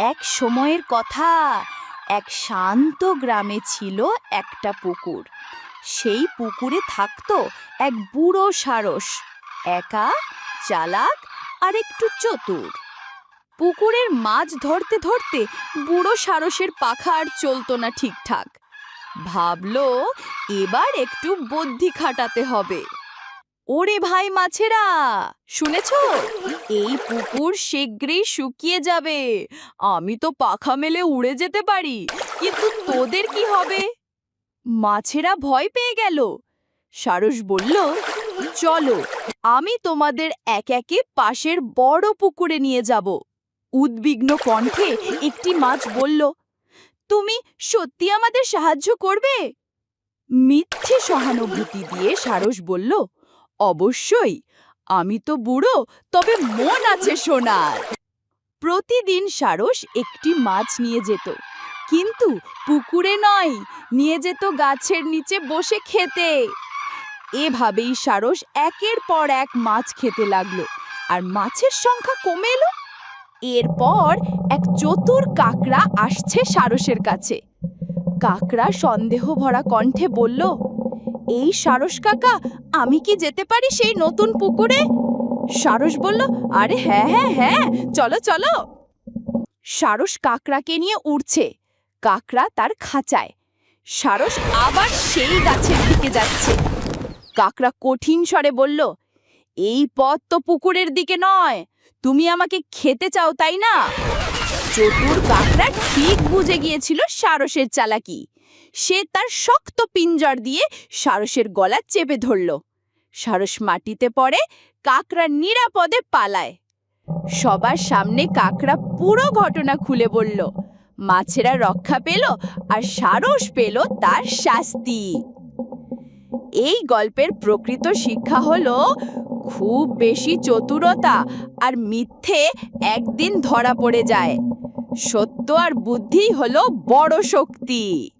এক সময়ের কথা। এক শান্ত গ্রামে ছিল একটা পুকুর। সেই পুকুরে থাকতো এক বুড়ো সারস, একা, চালাক আর একটু চতুর। পুকুরের মাছ ধরতে ধরতে বুড়ো সারসের পাখা আর চলতো না ঠিকঠাক। ভাবল এবার একটু বুদ্ধি খাটাতে হবে। ওরে ভাই মাছেরা, শুনেছ? এই পুকুর শীঘ্রই শুকিয়ে যাবে। আমি তো পাখা মেলে উড়ে যেতে পারি, কিন্তু তোদের কি হবে? মাছেরা ভয় পেয়ে গেল। সারস বলল, চলো, আমি তোমাদের এক একে পাশের বড় পুকুরে নিয়ে যাব। উদ্বিগ্ন কণ্ঠে একটি মাছ বলল, তুমি সত্যি আমাদের সাহায্য করবে? মিথ্যে সহানুভূতি দিয়ে সারস বলল অবশ্যই। আমি তো বুড়ো, তবে মন আছে সোনার। প্রতিদিন সারস একটি মাছ নিয়ে যেত। কিন্তু পুকুরে নয়, নিয়ে যেত গাছের নিচে বসে খেতে। এভাবেই সারস একের পর এক মাছ খেতে লাগল। আর মাছের সংখ্যা কমে এলো। এরপর এক চতুর কাকড়া আসছে সারসের কাছে। কাকড়া সন্দেহ ভরা কণ্ঠে বলল এই সারস কাকা, আমি কি যেতে পারি সেই নতুন পুকুরে? সারস বলল, আরে হ্যাঁ হ্যাঁ হ্যাঁ চলো চলো। সারস কাকড়াকে নিয়ে উড়ছে। কাকড়া তার খাঁচায়। সারস আবার সেই গাছের দিকে যাচ্ছে। কাকড়া কঠিন স্বরে বলল, এই পথ তো পুকুরের দিকে নয়, তুমি আমাকে খেতে চাও, তাই না? চতুর কাকড়া ঠিক বুঝে গিয়েছিল সারসের চালাকি। সে তার শক্ত পিঞ্জর দিয়ে সারসের গলা চেপে ধরল। সারস মাটিতে পড়ে কাকরা নিরাপদে পালায়। সবার সামনে কাকরা পুরো ঘটনা খুলে বলল, মাছেরা রক্ষা পেল আর সারস পেল তার শাস্তি। এই গল্পের প্রকৃত শিক্ষা হলো, খুব বেশি চতুরতা আর মিথ্যে একদিন ধরা পড়ে যায়। সত্য আর বুদ্ধি হলো বড় শক্তি।